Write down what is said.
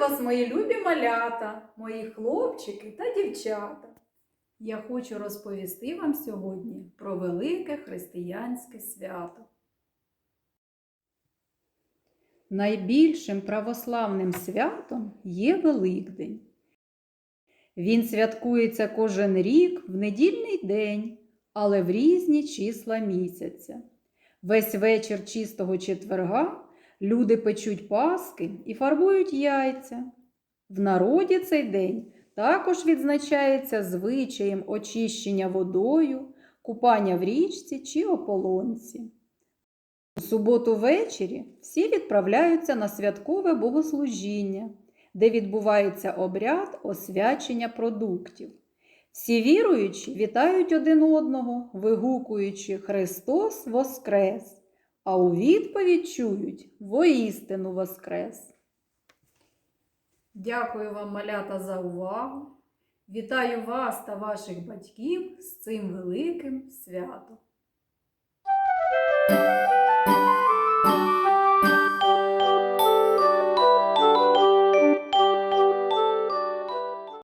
вас, мої любі малята, мої хлопчики та дівчата. Я хочу розповісти вам сьогодні про велике християнське свято. Найбільшим православним святом є Великдень. Він святкується кожен рік в недільний день, але в різні числа місяця. Весь вечір чистого четверга люди печуть паски і фарбують яйця. В народі цей день також відзначається звичаєм очищення водою, купання в річці чи ополонці. У суботу ввечері всі відправляються на святкове богослужіння, де відбувається обряд освячення продуктів. Всі віруючі вітають один одного, вигукуючи Христос Воскрес, а у відповідь чують воістину Воскрес. Дякую вам, малята, за увагу. Вітаю вас та ваших батьків з цим великим святом.